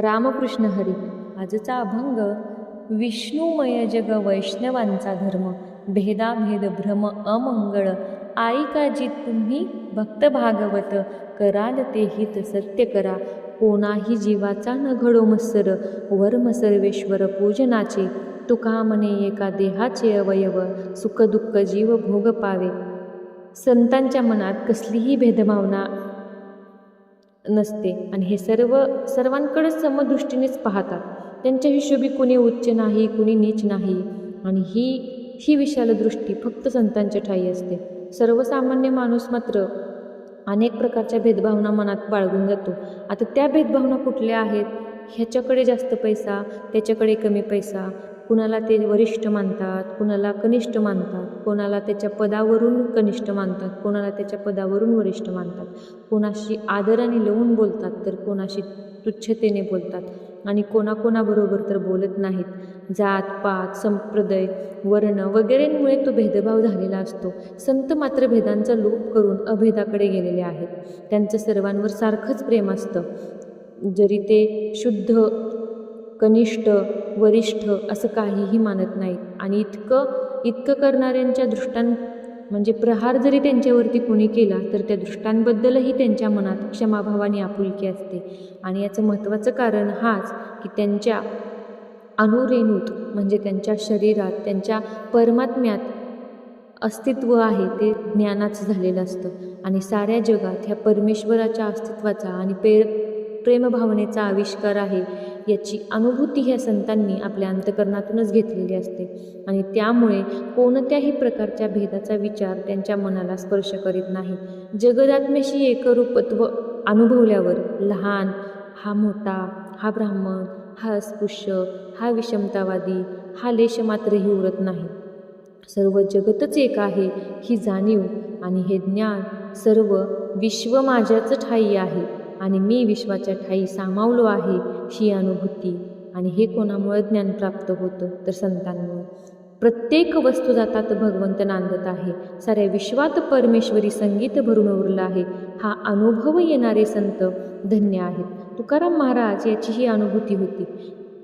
रामकृष्ण हरी. आजचा अभंग विष्णुमय जग वैष्णवांचा धर्म भेदाभेद भ्रम अमंगळ आई काजी तुम्ही भक्त भागवत कराल ते हित सत्य करा. कोणाही जीवाचा न घडो मत्सर वर्म सर्वेश्वर पूजनाचे तुका मने एका देहाचे अवयव सुखदुःख जीव भोग पावे. संतांच्या मनात कसलीही भेदभावना नसते आणि हे सर्व सर्वांकडे समदृष्टीनेच पाहतात. त्यांच्या हिशोबी कुणी उच्च नाही कुणी नीच नाही. आणि ही ही विशाल दृष्टी फक्त संतांच्या ठाई असते. सर्वसामान्य माणूस मात्र अनेक प्रकारच्या भेदभावना मनात बाळगून जातो. आता त्या भेदभावना कुठल्या आहेत? ह्याच्याकडे जास्त पैसा त्याच्याकडे कमी पैसा कुणाला ते वरिष्ठ मानतात कुणाला कनिष्ठ मानतात कोणाला त्याच्या पदावरून कनिष्ठ मानतात कोणाला त्याच्या पदावरून वरिष्ठ मानतात. कोणाशी आदराने लावून बोलतात तर कोणाशी तुच्छतेने बोलतात. आणि कोणाकोणाबरोबर तर बोलत नाहीत. जात पात संप्रदय वर्ण वगैरेंमुळे तो भेदभाव झालेला असतो. संत मात्र भेदांचा लोप करून अभेदाकडे गेलेले आहेत. त्यांचं सर्वांवर सारखंच प्रेम असतं. जरी ते शुद्ध कनिष्ठ वरिष्ठ असं काहीही मानत नाहीत. आणि इतकं इतकं करणाऱ्यांच्या दृष्टां म्हणजे प्रहार जरी त्यांच्यावरती कोणी केला तर त्या दृष्टांबद्दलही त्यांच्या मनात क्षमाभावाने आपुलकी असते. आणि याचं महत्त्वाचं कारण हाच की त्यांच्या अनुरेणूत म्हणजे त्यांच्या शरीरात त्यांच्या परमात्म्यात अस्तित्व आहे ते ज्ञानाचं झालेलं असतं. आणि साऱ्या जगात ह्या परमेश्वराच्या अस्तित्वाचा आणि पे प्रेमभावनेचा आविष्कार आहे याची अनुभूती ह्या संतांनी आपल्या अंतकरणातूनच घेतलेली असते. आणि त्यामुळे कोणत्याही प्रकारच्या भेदाचा विचार त्यांच्या मनाला स्पर्श करीत नाही. जगदात्म्याशी एकरूपत्व अनुभवल्यावर लहान हा मोठा हा ब्राह्मण हा अस्पृश्य हा विषमतावादी हा लेश मात्रही उरत नाही. सर्व जगतच एक आहे ही जाणीव आणि हे ज्ञान सर्व विश्व माझ्याच ठाई आहे. आणि मी विश्वाच्या ठाई सामावलो आहे ही अनुभूती. आणि हे कोणामुळे ज्ञान प्राप्त होतं तर संतांमुळे. प्रत्येक वस्तू जातात भगवंत नांदत आहे. साऱ्या विश्वात परमेश्वरी संगीत भरून उरलं आहे. हा अनुभव येणारे संत धन्य आहेत. तुकाराम महाराज याची ही अनुभूती होती.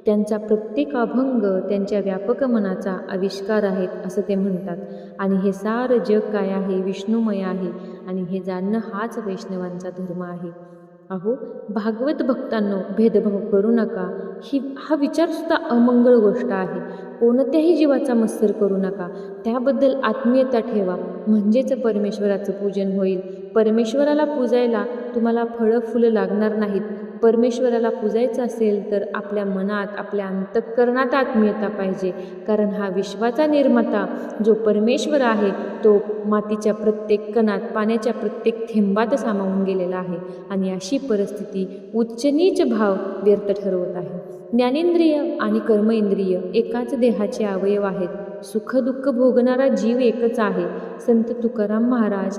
त्यांचा प्रत्येक अभंग त्यांच्या व्यापक मनाचा आविष्कार आहेत असं ते म्हणतात. आणि हे सारं जग काय आहे विष्णुमय आहे. आणि हे जाणणं हाच वैष्णवांचा धर्म आहे. अहो भागवत भक्तांनो भेदभाव करू नका. ही हा विचारसुद्धा अमंगळ गोष्ट आहे. कोणत्याही जीवाचा मत्सर करू नका. त्याबद्दल आत्मीयता ठेवा. म्हणजेच परमेश्वराचं पूजन होईल. परमेश्वराला पूजायला तुम्हाला फळं फुलं लागणार नाहीत. परमेश्वराला पूजायचं असेल तर आपल्या मनात आपल्या अंतःकरणात आत्मीयता पाहिजे. कारण हा विश्वाचा निर्माता जो परमेश्वर आहे तो मातीच्या प्रत्येक कणात पाण्याच्या प्रत्येक थेंबात सामावून गेलेला आहे आणि अशी परिस्थिती उच्चनीच भाव व्यर्थ ठरवत आहे. ज्ञानेंद्रिय आणि कर्मेंद्रिय एकाच देहाचे अवयव आहेत. सुखदुःख भोगणारा जीव एकच आहे. संत तुकाराम महाराज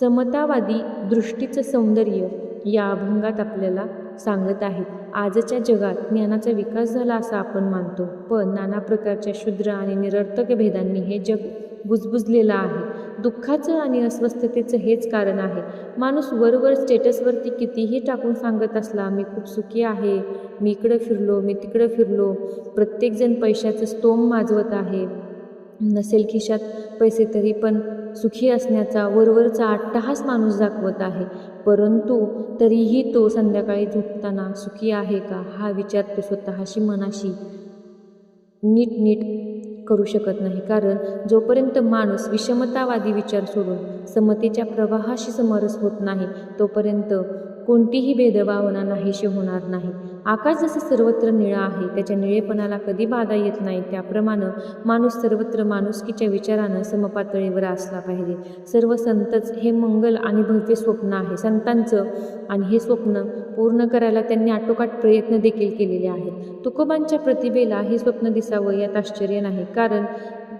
समतावादी दृष्टीचं सौंदर्य या अभंगात आपल्याला सांगत आहेत. आजच्या जगात ज्ञानाचा विकास झाला असा आपण मानतो. पण नाना प्रकारच्या क्षुद्र आणि निरर्थक भेदांनी हे जग बुजबुजलेलं आहे. दुःखाचं आणि अस्वस्थतेचं हेच कारण आहे. माणूस वरवर स्टेटसवरती कितीही टाकून सांगत असला मी खूप सुखी आहे मी इकडं फिरलो मी तिकडं फिरलो प्रत्येकजण पैशाचं स्तोम माजवत आहे. नसेल खिशात पैसे तरी पण सुखी असण्याचा वरवरचा अट्टहास माणूस दाखवत आहे. परंतु तरीही तो संध्याकाळी झोपताना सुखी आहे का हा विचार तो स्वतःशी मनाशी नीटनीट करू शकत नाही. कारण जोपर्यंत माणूस विषमतावादी विचार सोडून समतेच्या प्रवाहाशी समरस होत नाही तोपर्यंत कोणतीही भेदभावना नाहीशी होणार नाही. आकाश जसं सर्वत्र निळा आहे त्याच्या निळेपणाला कधी बाधा येत नाही. त्याप्रमाणे माणूस सर्वत्र माणुसकीच्या विचारानं समपातळीवर असला पाहिजे. सर्व संतच हे मंगल आणि भव्य स्वप्न आहे. संतांचं आणि हे स्वप्न पूर्ण करायला त्यांनी आटोकाट प्रयत्न देखील केलेले आहेत. तुकोबांच्या प्रतिभेला हे स्वप्न दिसावं यात आश्चर्य नाही. कारण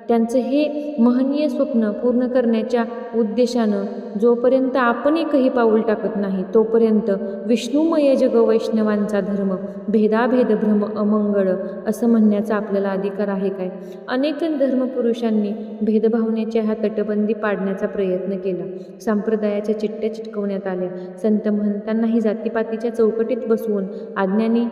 त्यांचं हे महनीय स्वप्न पूर्ण करण्याच्या उद्देशानं जोपर्यंत आपण एकही पाऊल टाकत नाही तोपर्यंत विष्णुमय जग वैष्णवांचा धर्म भेदाभेद भ्रम अमंगळ असं म्हणण्याचा आपल्याला अधिकार आहे काय? अनेक धर्मपुरुषांनी भेदभावनेच्या ह्या तटबंदी पाडण्याचा प्रयत्न केला. संप्रदायाच्या चिट्ट्या चिटकवण्यात आल्या. संत महंतांनाही जातीपातीच्या चौकटीत बसवून आज्ञानी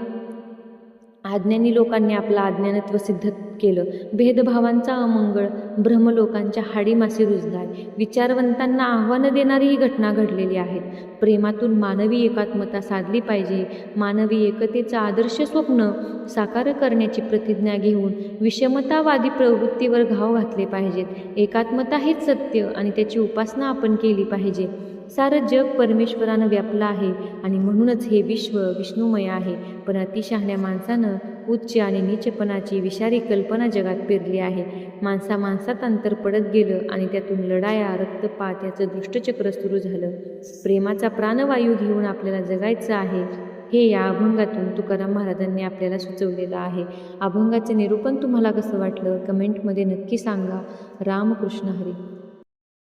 आज्ञानी लोकांनी आपलं अज्ञानत्व सिद्ध केलं. भेदभावांचा अमंगळ भ्रम लोकांच्या हाडीमासी रुजलाय. विचारवंतांना आव्हानं देणारी ही घटना घडलेली आहेत. प्रेमातून मानवी एकात्मता साधली पाहिजे. मानवी एकतेचं आदर्श स्वप्न साकार करण्याची प्रतिज्ञा घेऊन विषमतावादी प्रवृत्तीवर घाव घातले पाहिजेत. एकात्मता हेच सत्य आणि त्याची उपासना आपण केली पाहिजे. सारं जग परमेश्वरानं व्यापलं आहे आणि म्हणूनच हे विश्व विष्णुमय आहे. पण अतिशहाण्या माणसानं उच्च आणि नीचपणाची विषारी कल्पना जगात पेरली आहे. माणसा माणसात अंतर पडत गेलं आणि त्यातून लढाया रक्तपात याचं दुष्टचक्र सुरू झालं. प्रेमाचा प्राणवायू घेऊन आपल्याला जगायचं आहे हे या अभंगातून तुकाराम महाराजांनी आपल्याला सुचवलेलं आहे. अभंगाचे निरूपण तुम्हाला कसं वाटलं? कमेंटमध्ये नक्की सांगा. रामकृष्ण हरी.